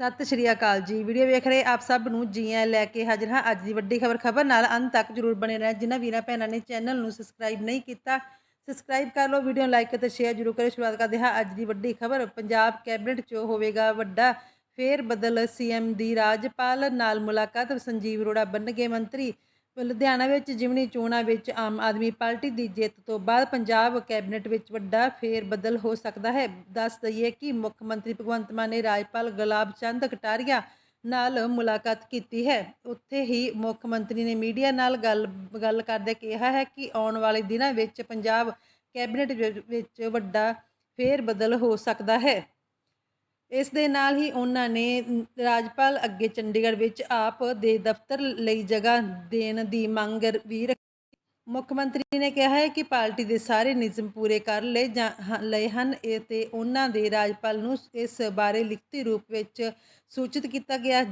ਸਤਿ ਸ਼੍ਰੀ ਅਕਾਲ ਜੀ। ਵੀਡੀਓ ਵੇਖ ਰਹੇ ਆਪ ਸਭ ਨੂੰ ਜੀ ਆਇਆਂ ਲੈ ਕੇ ਹਾਜ਼ਰ ਹਾਂ। ਅੱਜ ਦੀ ਵੱਡੀ ਖਬਰ ਖਬਰ ਨਾਲ ਅੰਤ ਤੱਕ ਜਰੂਰ ਬਣੇ ਰਹਿਣਾ। ਜਿਨ੍ਹਾਂ ਵੀਰਾਂ ਭੈਣਾਂ ਨੇ ਚੈਨਲ ਨੂੰ ਸਬਸਕ੍ਰਾਈਬ ਨਹੀਂ ਕੀਤਾ, ਸਬਸਕ੍ਰਾਈਬ ਕਰ ਲਓ, ਵੀਡੀਓ ਨੂੰ ਲਾਈਕ ਅਤੇ ਸ਼ੇਅਰ ਜਰੂਰ ਕਰਿਓ। ਸ਼ੁਰੂਆਤ ਕਰਦੇ ਹਾਂ ਅੱਜ ਦੀ ਵੱਡੀ ਖਬਰ। ਪੰਜਾਬ ਕੈਬਨਿਟ 'ਚ ਹੋਵੇਗਾ ਵੱਡਾ ਫੇਰ ਬਦਲ। ਸੀਐਮ ਦੀ ਰਾਜਪਾਲ ਨਾਲ ਮੁਲਾਕਾਤ। ਸੰਜੀਵ ਅਰੋੜਾ ਬਣਨਗੇ ਮੰਤਰੀ ਲੁਧਿਆਣਾ ਵਿੱਚ ਜਿਮਨੀ ਚੋਣਾਂ ਵਿੱਚ ਆਮ ਆਦਮੀ ਪਾਰਟੀ ਦੀ ਜਿੱਤ ਤੋਂ ਬਾਅਦ ਪੰਜਾਬ ਕੈਬਨਿਟ ਵਿੱਚ ਵੱਡਾ ਫੇਰ ਬਦਲ ਹੋ ਸਕਦਾ ਹੈ। ਦੱਸ ਦਈਏ ਕਿ ਮੁੱਖ ਮੰਤਰੀ ਭਗਵੰਤ ਮਾਨ ਨੇ ਰਾਜਪਾਲ ਗੁਲਾਬ ਚੰਦ ਕਟਾਰੀਆ ਨਾਲ ਮੁਲਾਕਾਤ ਕੀਤੀ ਹੈ। ਉੱਥੇ ਹੀ ਮੁੱਖ ਮੰਤਰੀ ਨੇ ਮੀਡੀਆ ਨਾਲ ਗੱਲ ਗੱਲ ਕਰਦੇ ਕਿਹਾ ਹੈ ਕਿ ਆਉਣ ਵਾਲੇ ਦਿਨਾਂ ਵਿੱਚ ਪੰਜਾਬ ਕੈਬਨਿਟ ਵਿੱਚ ਵੱਡਾ ਫੇਰ ਬਦਲ ਹੋ ਸਕਦਾ ਹੈ। ਇਸ ਦੇ ਨਾਲ ਹੀ ਉਹਨਾਂ ਨੇ ਰਾਜਪਾਲ ਅੱਗੇ ਚੰਡੀਗੜ੍ਹ ਵਿੱਚ ਆਪ ਦੇ ਦਫ਼ਤਰ ਲਈ ਜਗ੍ਹਾ ਦੇਣ ਦੀ ਮੰਗ ਵੀ ਰੱਖੀ। ਮੁੱਖ ਮੰਤਰੀ ਨੇ ਕਿਹਾ ਹੈ ਕਿ ਪਾਰਟੀ ਦੇ ਸਾਰੇ ਨਿਯਮ ਪੂਰੇ ਕਰ ਲਏ ਲਏ ਹਨ ਇਹ ਤੇ ਉਹਨਾਂ ਦੇ ਰਾਜਪਾਲ ਨੂੰ ਇਸ ਬਾਰੇ ਲਿਖਤੀ ਰੂਪ ਵਿੱਚ ਸੂਚਿਤ ਕੀਤਾ ਗਿਆ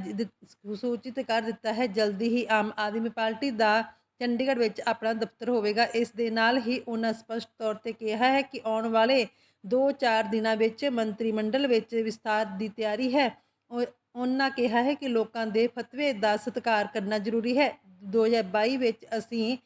ਸੂਚਿਤ ਕਰ ਦਿੱਤਾ ਹੈ। ਜਲਦੀ ਹੀ ਆਮ ਆਦਮੀ ਪਾਰਟੀ ਦਾ ਚੰਡੀਗੜ੍ਹ ਵਿੱਚ ਆਪਣਾ ਦਫ਼ਤਰ ਹੋਵੇਗਾ। ਇਸ ਦੇ ਨਾਲ ਹੀ ਉਹਨਾਂ ਸਪਸ਼ਟ ਤੌਰ ਤੇ ਕਿਹਾ ਹੈ ਕਿ ਆਉਣ ਵਾਲੇ 2-4 ਦਿਨਾਂ ਵਿੱਚ ਮੰਤਰੀ ਮੰਡਲ ਵਿੱਚ ਵਿਸਤਾਰ ਦੀ ਤਿਆਰੀ ਹੈ। ਉਹ- ਉਹਨਾਂ ਕਿਹਾ ਹੈ ਕਿ ਲੋਕਾਂ ਦੇ ਫਤਵੇ ਦਾ ਸਤਿਕਾਰ ਕਰਨਾ ਜ਼ਰੂਰੀ ਹੈ। 2022 ਵਿੱਚ ਅਸੀਂ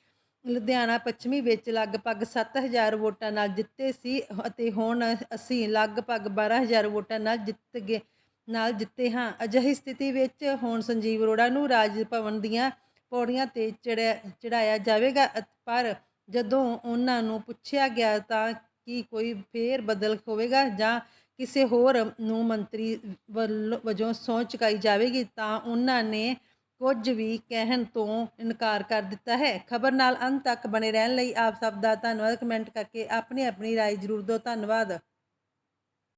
ਲੁਧਿਆਣਾ ਪੱਛਮੀ ਵਿੱਚ ਲਗਭਗ 7000 ਵੋਟਾਂ ਨਾਲ ਜਿੱਤੇ ਸੀ ਅਤੇ ਹੁਣ ਅਸੀਂ ਲਗਭਗ 12000 ਵੋਟਾਂ ਨਾਲ ਜਿੱਤ ਗਏ ਨਾਲ ਜਿੱਤੇ ਹਾਂ। ਅਜਿਹੀ ਸਥਿਤੀ ਵਿੱਚ ਹੁਣ ਸੰਜੀਵ ਅਰੋੜਾ ਨੂੰ ਰਾਜ ਭਵਨ ਦੀਆਂ ਪੌੜੀਆਂ ਤੇ ਚੜਿਆ ਚੜਾਇਆ ਜਾਵੇਗਾ ਪਰ ਜਦੋਂ ਉਹਨਾਂ ਨੂੰ ਪੁੱਛਿਆ ਗਿਆ ਤਾਂ ਕਿ ਕੋਈ ਫੇਰ ਬਦਲ ਹੋਵੇਗਾ ਜਾਂ ਕਿਸੇ ਹੋਰ ਨੂੰ ਮੰਤਰੀ ਵੱਲੋਂ ਵਜੋਂ ਸਹੁੰ ਚੁਕਾਈ ਜਾਵੇਗੀ ਤਾਂ ਉਹਨਾਂ ਨੇ ਕੁਝ ਵੀ ਕਹਿਣ ਤੋਂ ਇਨਕਾਰ ਕਰ ਦਿੱਤਾ ਹੈ ਖਬਰ ਨਾਲ ਅੰਤ ਤੱਕ ਬਣੇ ਰਹਿਣ ਲਈ ਆਪ ਸਭ ਦਾ ਧੰਨਵਾਦ ਕਮੈਂਟ ਕਰਕੇ ਆਪਣੀ ਆਪਣੀ رائے ਜ਼ਰੂਰ ਦਿਓ ਧੰਨਵਾਦ